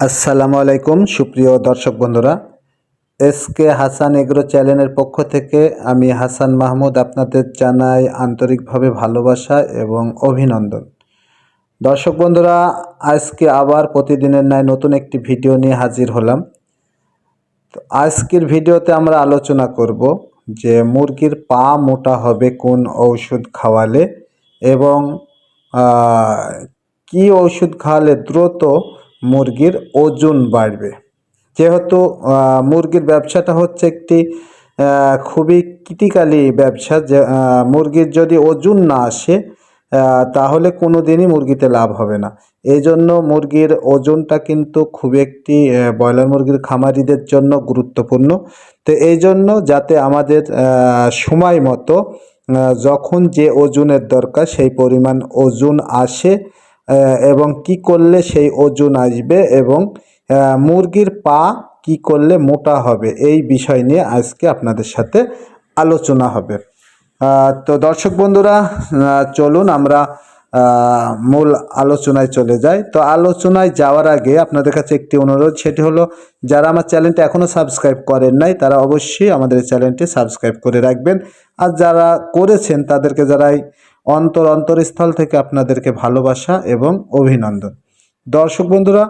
আসসালামু আলাইকুম, সুপ্রিয় দর্শক বন্ধুরা। এস কে হাসান এগ্রো চ্যানেলের পক্ষ থেকে আমি হাসান মাহমুদ আপনাদের জানাই আন্তরিকভাবে ভালোবাসা এবং অভিনন্দন। দর্শক বন্ধুরা, আজকে আবার প্রতিদিনের ন্যায় নতুন একটি ভিডিও নিয়ে হাজির হলাম। তো আজকের ভিডিওতে আমরা আলোচনা করব যে মুরগির পা মোটা হবে কোন ঔষধ খাওয়ালে এবং কি ওষুধ খাওয়ালে দ্রুত মুরগির ওজন বাড়বে। যেহেতু মুরগির ব্যবসাটা হচ্ছে একটি খুবই ক্রিটিক্যালি ব্যবসা, যে মুরগির যদি ওজন না আসে তাহলে কোনো দিনই মুরগিতে লাভ হবে না। এই জন্য মুরগির ওজনটা কিন্তু খুব একটি ব্রয়লার মুরগির খামারিদের জন্য গুরুত্বপূর্ণ। তো এই জন্য যাতে আমাদের সময় মতো যখন যে ওজনের দরকার, সেই পরিমাণ ওজন আসে এবং কি করলে সেই ওজন আসবে এবং মুরগির পা কি করলে মোটা হবে, এই বিষয় নিয়ে আজকে আপনাদের সাথে আলোচনা হবে। তো দর্শক বন্ধুরা চলুন আমরা মূল আলোচনায় চলে যাই। তো আলোচনায় যাওয়ার আগে আপনাদের কাছে একটি অনুরোধ, সেটি হলো, যারা আমার চ্যানেলটি এখনও সাবস্ক্রাইব করেন নাই, তারা অবশ্যই আমাদের চ্যানেলটি সাবস্ক্রাইব করে রাখবেন। আর যারা করেছেন, তাদেরকে যারাই অন্তর অন্তরস্থল থেকে আপনাদেরকে ভালোবাসা এবং অভিনন্দন। দর্শক বন্ধুরা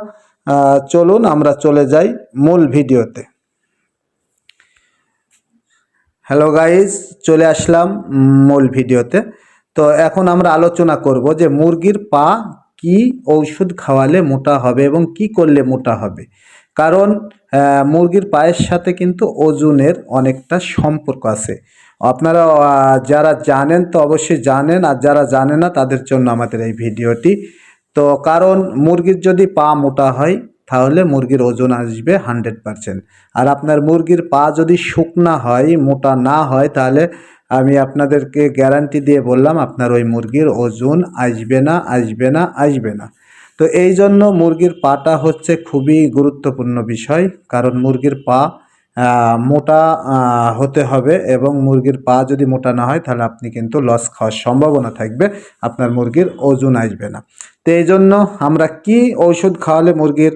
চলুন আমরা চলে যাই মূল ভিডিওতে। হ্যালো গাইজ চলে আসলাম মূল ভিডিওতে। তো এখন আমরা আলোচনা করব যে মুরগির পা কি ঔষধ খাওয়ালে মোটা হবে এবং কি করলে মোটা হবে। কারণ মুরগির পায়ের সাথে কিন্তু ওজনের অনেকটা সম্পর্ক আছে। আপনারা যারা জানেন তো অবশ্যই জানেন, আর যারা জানে না তাদের জন্য আমাদের এই ভিডিওটি। তো কারণ মুরগির যদি পা মোটা হয়, তাহলে মুরগির ওজন আসবে হান্ড্রেড পারসেন্ট। আর আপনার মুরগির পা যদি শুকনা হয়, মোটা না হয়, তাহলে আমি আপনাদেরকে গ্যারান্টি দিয়ে বললাম, আপনার ওই মুরগির ওজন আসবে না আসবে না আসবে না। তো এই জন্য মুরগির পাটা হচ্ছে খুবই গুরুত্বপূর্ণ বিষয়, কারণ মুরগির পা মোটা হতে হবে এবং মুরগির পা যদি মোটা না হয়, তাহলে আপনি কিন্তু লস খাওয়ার সম্ভাবনা থাকবে। আপনার মুরগির ওজন আসবে না। তো এই জন্য আমরা কি ঔষধ খাওয়ালে মুরগির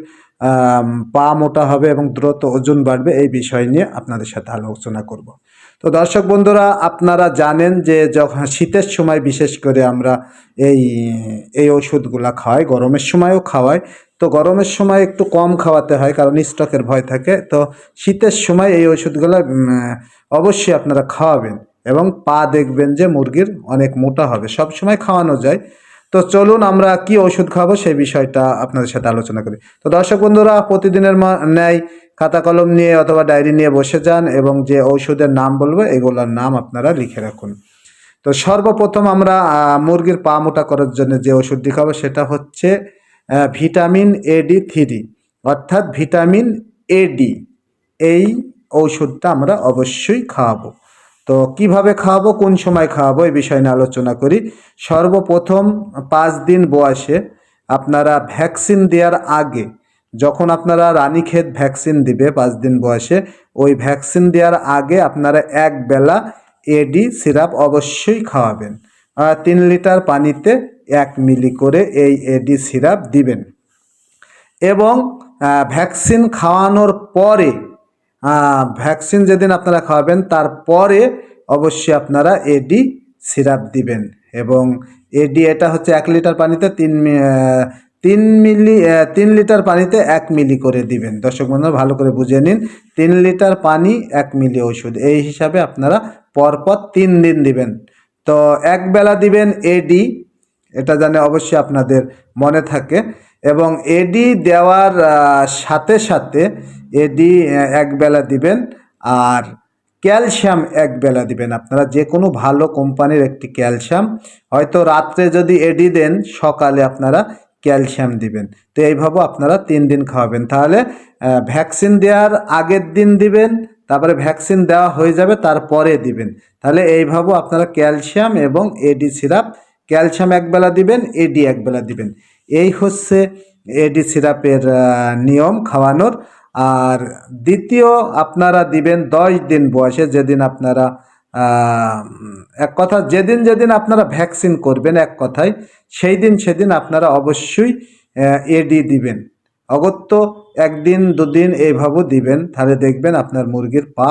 পা মোটা হবে এবং দ্রুত ওজন বাড়বে, এই বিষয় নিয়ে আপনাদের সাথে আলোচনা করব। তো দর্শক বন্ধুরা, আপনারা জানেন যে যখন শীতের সময় বিশেষ করে আমরা এই এই ওষুধগুলা খাওয়াই, গরমের সময়ও খাওয়াই তো গরমের সময় একটু কম খাওয়াতে হয়, কারণ স্টকের ভয় থাকে। তো শীতের সময় এই ওষুধগুলো অবশ্যই আপনারা খাওয়াবেন এবং পা দেখবেন যে মুরগির অনেক মোটা হবে। সব সময় খাওয়ানো যায়। তো চলুন আমরা কি ওষুধ খাব সেই বিষয়টা আপনাদের সাথে আলোচনা করি। তো দর্শক বন্ধুরা, প্রতিদিনের ন্যায় খাতা কলম নিয়ে অথবা ডায়েরি নিয়ে বসে যান এবং যে ঔষধের নাম বলব, এগুলোর নাম আপনারা লিখে রাখুন। তো সর্বপ্রথম আমরা মুরগির পা মোটা করার জন্য যে ওষুধটি খাব সেটা হচ্ছে ভিটামিন এডি থ্রি অর্থাৎ ভিটামিন এডি এই ঔষধটা আমরা অবশ্যই খাওয়াবো। তো কীভাবে খাওয়াবো, কোন সময় খাওয়াবো, এই বিষয় নিয়ে আলোচনা করি। সর্বপ্রথম পাঁচ দিন বয়সে আপনারা ভ্যাকসিন দেওয়ার আগে, যখন আপনারা রানীক্ষেত ভ্যাকসিন দিবে পাঁচ দিন বয়সে, ওই ভ্যাকসিন দেওয়ার আগে আপনারা এক বেলা এডি সিরাপ অবশ্যই খাওয়াবেন। তিন লিটার পানিতে এক মিলি করে এই এডি সিরাপ দিবেন। এবং ভ্যাকসিন খাওয়ানোর পরে ভ্যাকসিন যেদিন আপনারা খাওয়াবেন তারপরে অবশ্যই আপনারা এডি সিরাপ দিবেন। এবং এডি এটা হচ্ছে এক লিটার পানিতে তিন তিন মিলি তিন লিটার পানিতে এক মিলি করে দিবেন। দর্শক বন্ধুরা, ভালো করে বুঝে নিন। তিন লিটার পানি, এক মিলি ওষুধ এই হিসাবে আপনারা পরপর তিন দিন দিবেন। তো এক বেলা দিবেন এডি এটা জানে অবশ্যই আপনাদের মনে থাকে। এবং এডি দেওয়ার সাথে সাথে এডি আহ, এক বেলা দিবেন আর ক্যালসিয়াম এক বেলা দিবেন। আপনারা যে কোনো ভালো কোম্পানির একটি ক্যালসিয়াম হয়তো রাত্রে যদি এডি দেন সকালে আপনারা ক্যালসিয়াম দিবেন। তো এইভাবে আপনারা তিন দিন খাওয়াবেন। তাহলে ভ্যাকসিন দেওয়ার আগের দিন দিবেন তারপরে ভ্যাকসিন দেওয়া হয়ে যাবে তারপরে দিবেন। তাহলে এইভাবে আপনারা ক্যালসিয়াম এবং এডি সিরাপ ক্যালসিয়াম একবেলা দিবেন এডি একবেলা দিবেন। এই হচ্ছে এডি সিরাপের নিয়ম খাওয়ানোর। আর দ্বিতীয়, আপনারা দিবেন দশ দিন বয়সে যেদিন আপনারা এক কথা, যেদিন যেদিন আপনারা ভ্যাকসিন করবেন, এক কথায়, সেই দিন সেদিন আপনারা অবশ্যই এডি দিবেন। অগত্য একদিন, দুদিন এইভাবে দিবেন। তাহলে দেখবেন আপনার মুরগির পা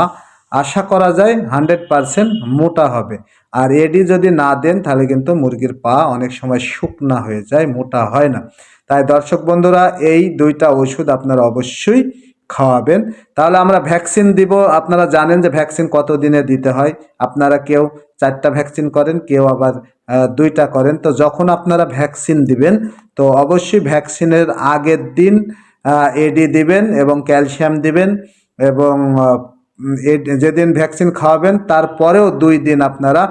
আশা করা যায় হান্ড্রেড পারসেন্ট মোটা হবে। আর এডি যদি না দেন, তাহলে কিন্তু মুরগির পা অনেক সময় শুকনা হয়ে যায়, মোটা হয় না। তাই দর্শক বন্ধুরা, এই দুইটা ওষুধ আপনারা অবশ্যই খাওয়াবেন। তাহলে আমরা ভ্যাকসিন দিব। আপনারা জানেন যে ভ্যাকসিন কত দিনে দিতে হয়। আপনারা কেউ চারটা ভ্যাকসিন করেন, কেউ আবার দুইটা করেন। তো যখন আপনারা ভ্যাকসিন দিবেন, তো অবশ্যই ভ্যাকসিনের আগের দিন এডি দিবেন এবং ক্যালসিয়াম দিবেন এবং যেদিন ভ্যাকসিন খাওয়াবেন, তারপরেও দুই দিন আপনারা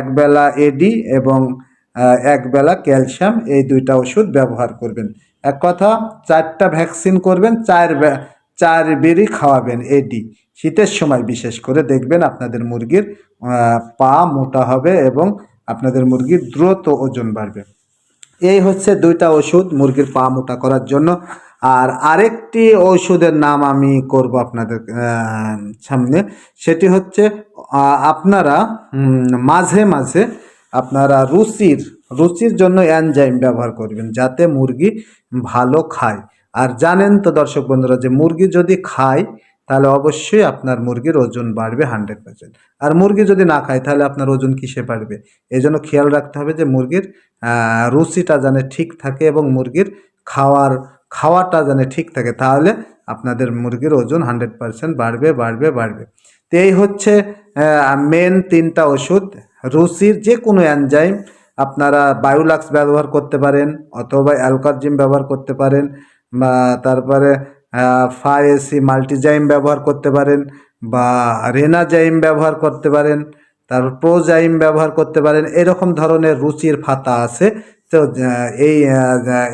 একবেলা এডি এবং একবেলা ক্যালসিয়াম, এই দুইটা ওষুধ ব্যবহার করবেন। এক কথা, চারটা ভ্যাকসিন করবেন, চার চার বেরি খাওয়াবেন এডি শীতের সময় বিশেষ করে দেখবেন আপনাদের মুরগির পা মোটা হবে এবং আপনাদের মুরগির দ্রুত ওজন বাড়বে। এই হচ্ছে দুইটা ওষুধ মুরগির পা মোটা করার জন্য। আর আরেকটি ওষুধের নাম আমি করব আপনাদের সামনে। সেটি হচ্ছে আপনারা মাঝে মাঝে আপনারা রুচির রুচির জন্য অ্যানজাইম ব্যবহার করবেন যাতে মুরগি ভালো খায়। আর জানেন তো দর্শক বন্ধুরা, যে মুরগি যদি খায়, তাহলে অবশ্যই আপনার মুরগির ওজন বাড়বে হান্ড্রেড পার্সেন্ট। আর মুরগি যদি না খায়, তাহলে আপনার ওজন কিসে বাড়বে? এই জন্য খেয়াল রাখতে হবে যে মুরগির রুচিটা যেন ঠিক থাকে এবং মুরগির খাওয়ার খাওয়াটা যেন ঠিক থাকে, তাহলে আপনাদের মুরগির ওজন হান্ড্রেড পার্সেন্ট বাড়বে বাড়বে বাড়বে। তো এই হচ্ছে মেন তিনটা ওষুধ। রুচির যে কোনো অ্যানজাইম আপনারা বায়োলাক্স ব্যবহার করতে পারেন, অথবা অ্যালকারজিম ব্যবহার করতে পারেন, বা তারপরে ফাইএসি মাল্টিজাইম ব্যবহার করতে পারেন, বা রেনাজাইম ব্যবহার করতে পারেন, তারপর প্রোজাইম ব্যবহার করতে পারেন, এরকম ধরনের রুচির ফাতা আছে তো এই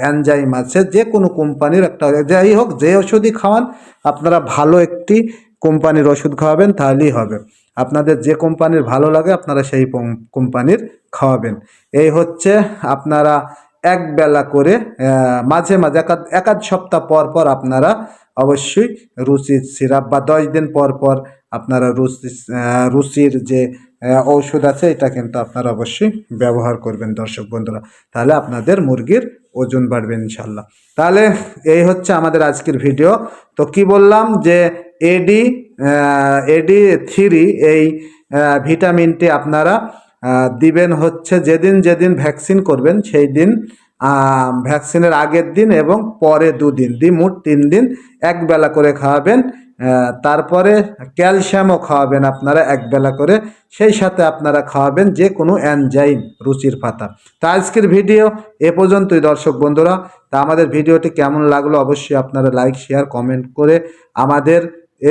অ্যানজাইম আছে, যে কোনো কোম্পানির একটা, যাই হোক, যে ওষুধই খাওয়ান, আপনারা ভালো একটি কোম্পানির ওষুধ খাওয়াবেন, তাহলেই হবে। আপনাদের যে কোম্পানির ভালো লাগে, আপনারা সেই কোম- কোম্পানির খাওয়াবেন। এই হচ্ছে আপনারা এক বেলা করে মাঝে মাঝে, একাধ একাধ সপ্তাহ পর পর আপনারা অবশ্যই রুচির সিরাপ বা দশ দিন পর পর আপনারা রুচি রুচির যে ঔষধ আছে, এটা কিন্তু আপনারা অবশ্যই ব্যবহার করবেন দর্শক বন্ধুরা। তাহলে আপনাদের মুরগির ওজন বাড়বে ইনশাল্লাহ তাহলে এই হচ্ছে আমাদের আজকের ভিডিও। তো কি বললাম যে এডি এডি থ্রি এই ভিটামিনটি আপনারা দিবেন হচ্ছে যেদিন যেদিন ভ্যাকসিন করবেন, সেই দিন ভ্যাকসিনের আগের দিন এবং পরে দুদিন। দি মোট তিন দিন এক বেলা করে খাওয়াবেন। তারপরে ক্যালসিয়ামও খাওয়াবেন আপনারা এক বেলা করে। সেই সাথে আপনারা খাওয়াবেন যে কোনো অ্যানজাইম রুচির পাতা। তা আজকের ভিডিও এ পর্যন্তই দর্শক বন্ধুরা। তা আমাদের ভিডিওটি কেমন লাগল অবশ্যই আপনারা লাইক, শেয়ার, কমেন্ট করে আমাদের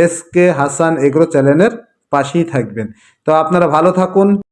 এস কে হাসান এগ্রো চ্যানেলের পাশেই থাকবেন। তো আপনারা ভালো থাকুন।